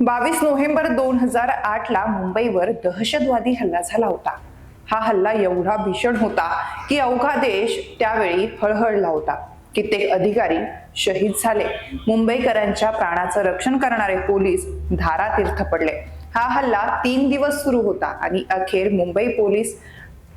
बावीस नोव्हेंबर दोन हजार आठ ला मुंबईवर दहशतवादी हल्ला झाला होता. हा हल्ला एवढा भीषण होता की अवघा देश त्यावेळी हळहळला होता. कित्येक अधिकारी शहीद झाले. मुंबईकरांच्या प्राणाचं रक्षण करणारे पोलीस धारातीर्थ पडले हा हल्ला तीन दिवस सुरू होता आणि अखेर Mumbai police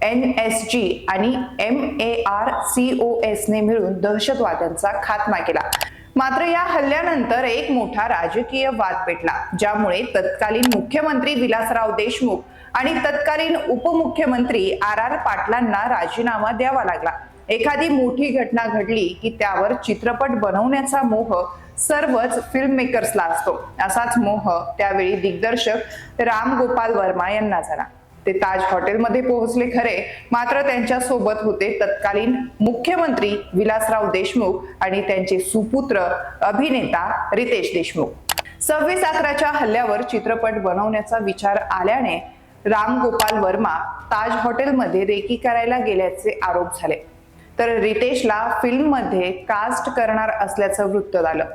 N S G आणि M A R C O S ने मिळून दहशतवाद्यांचा खात्मा केला. मात्र या हल्ल्यानंतर एक मोठा राजकीय वाद पेटला ज्यामुळे तत्कालीन मुख्यमंत्री विलासराव देशमुख आणि तत्कालीन उपमुख्यमंत्री आर आर पाटलांना राजीनामा द्यावा लागला. एखादी मोठी घटना घडली की त्यावर चित्रपट बनवण्याचा मोह सर्वच फिल्म मेकर्सला असतो. असाच मोह त्यावेळी दिग्दर्शक राम गोपाल वर्मा यांना झाला. ते ताज हॉटेलमध्ये पोहोचले खरे. मात्र त्यांच्यासोबत होते तत्कालीन मुख्यमंत्री विलासराव देशमुख आणि त्यांचे सुपुत्र अभिनेता रितेश देशमुख. सव्वीस अकराच्या हल्ल्यावर चित्रपट बनवण्याचा विचार आल्याने राम गोपाल वर्मा ताज हॉटेलमध्ये रेकी करायला गेल्याचे आरोप झाले. तर रितेशला फिल्ममध्ये कास्ट करणार असल्याचं वृत्त झालं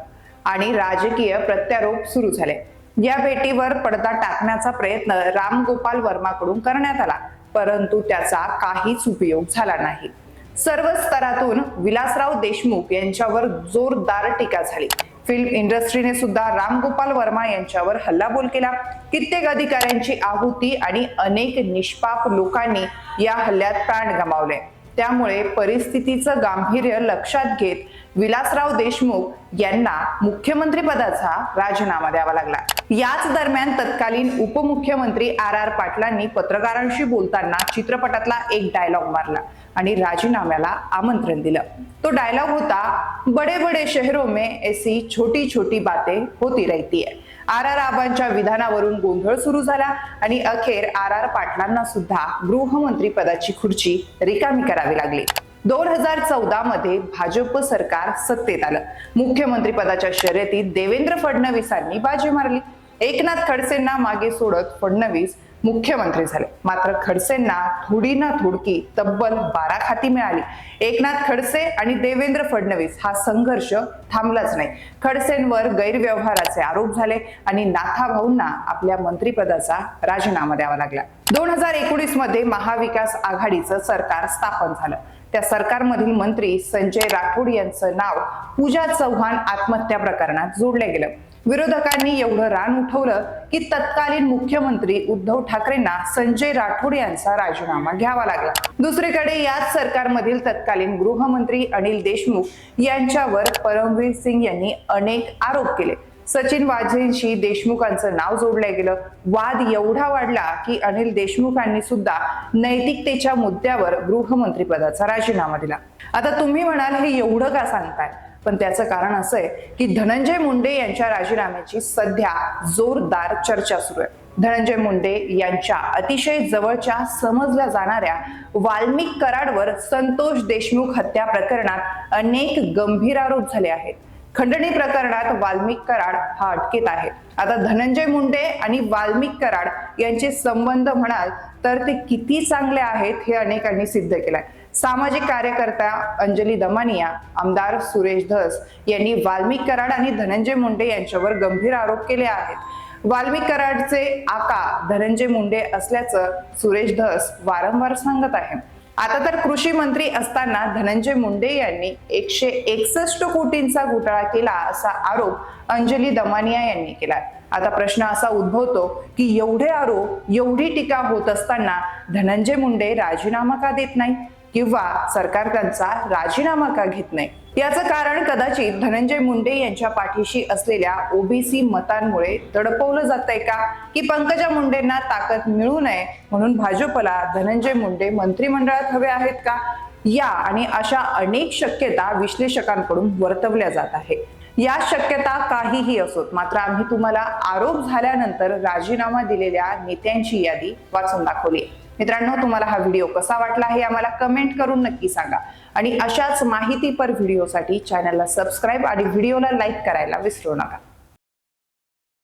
आणि राजकीय प्रत्यारोप सुरू झाले. या भेटीवर पडदा टाकण्याचा प्रयत्न राम गोपाल वर्माकडून करण्यात आला परंतु त्याचा काहीच उपयोग झाला नाही. सर्व स्तरातून विलासराव देशमुख यांच्यावर जोरदार टीका झाली. फिल्म इंडस्ट्रीने सुद्धा राम गोपाल वर्मा यांच्यावर हल्लाबोल केला. कित्येक अधिकाऱ्यांची आहुती आणि अनेक निष्पाप लोकांनी या हल्ल्यात प्राण गमावले. त्यामुळे परिस्थितीचं गांभीर्य लक्षात घेत विलासराव देशमुख यांना मुख्यमंत्री पदाचा राजीनामा द्यावा लागला. याच दरम्यान तत्कालीन उपमुख्यमंत्री आर आर पाटलांनी पत्रकारांशी बोलताना चित्रपटातला एक डायलॉग मारला आणि राजीनाम्याला आमंत्रण दिलं. तो डायलॉग होता बडे बडे शहरों में ऐसी छोटी छोटी बातें होती रहती है. आर आर आबांच्या विधानावरून गोंधळ सुरू झाला आणि अखेर आर आर पाटलांना सुद्धा गृहमंत्री पदाची खुर्ची रिकामी करावी लागली. दोन हजार चौदा मध्ये भाजप सरकार सत्तेत आलं. मुख्यमंत्री पदाच्या शर्यतीत देवेंद्र फडणवीसांनी बाजी मारली. एकनाथ खडसेंना मागे सोडत फडणवीस मुख्यमंत्री झाले. मात्र खडसेंना थोडी ना थोडकी तब्बल बारा खाती मिळाली. एकनाथ खडसे आणि देवेंद्र फडणवीस हा संघर्ष थांबलाच नाही. खडसेंवर गैरव्यवहाराचे आरोप झाले आणि नाथाभाऊंना आपल्या मंत्रिपदाचा राजीनामा द्यावा लागला. दोन हजार एकोणीसमध्ये महाविकास आघाडीचं सरकार स्थापन झालं. त्या सरकारमधील मंत्री संजय राठोड यांचं नाव पूजा चव्हाण आत्महत्या प्रकरणात जोडलं गेलं. विरोधकांनी एवढं रान उठवलं की तत्कालीन मुख्यमंत्री उद्धव ठाकरेंना संजय राठोड यांचा राजीनामा घ्यावा लागला. दुसरीकडे याच सरकारमधील तत्कालीन गृहमंत्री अनिल देशमुख यांच्यावर परमवीर सिंग यांनी अनेक आरोप केले. सचिन वाझेंशी देशमुखांचं नाव जोडलं गेलं. वाद एवढा वाढला की अनिल देशमुखांनी सुद्धा नैतिकतेच्या मुद्द्यावर गृहमंत्री पदाचा राजीनामा दिला. आता तुम्ही म्हणाल हे एवढं का सांगताय? पण त्याचं कारण असं आहे की धनंजय मुंडे यांच्या राजीनाम्याची सध्या जोरदार चर्चा सुरू आहे. धनंजय मुंडे यांच्या अतिशय जवळच्या समजल्या जाणाऱ्या वाल्मिक कराडवर संतोष देशमुख हत्या प्रकरणात अनेक गंभीर आरोप झाले आहेत. खंडणी प्रकरणात वाल्मिक कराड हा अटकेत आहे. आता धनंजय मुंडे आणि वाल्मिक कराड यांचे संबंध म्हणाल तर ते किती चांगले आहेत हे अनेकांनी सिद्ध केलंय. सामाजिक कार्यकर्त्या अंजली दमानिया आमदार सुरेश धस यांनी वाल्मिक कराड आणि धनंजय मुंडे यांच्यावर गंभीर आरोप केले आहेत. वाल्मिक कराडचे आका धनंजय मुंडे असल्याचं सुरेश धस वारंवार सांगत आहे आता तर कृषी मंत्री असताना धनंजय मुंडे यांनी एकशे एकसष्ट कोटींचा घोटाळा केला असा आरोप अंजली दमानिया यांनी केला आता प्रश्न असा उद्भवतो की एवढे आरोप एवढी टीका होत असताना धनंजय मुंडे राजीनामा का देत नाही किंवा सरकार त्यांचा राजीनामा का घेत नाही? याचं कारण कदाचित धनंजय मुंडे यांच्या पाठीशी असलेल्या ओबीसी मतांमुळे दडपवलं जात आहे का? की पंकजा मुंडेंना ताकद मिळू नये म्हणून भाजपला धनंजय मुंडे मंत्रिमंडळात हवे आहेत का? या आणि अशा अनेक शक्यता विश्लेषकांकडून वर्तवल्या जात आहे. या शक्यता काहीही असोत मात्र आम्ही तुम्हाला आरोप झाल्यानंतर राजीनामा दिलेल्या नेत्यांची यादी वाचून दाखवली मित्रांनो तुम्हाला हा व्हिडिओ कसा वाटला हे आम्हाला कमेंट करून नक्की सांगा. आणि अशाच माहितीपर व्हिडिओसाठी चॅनलला सबस्क्राईब आणि व्हिडिओला लाईक करायला विसरू नका.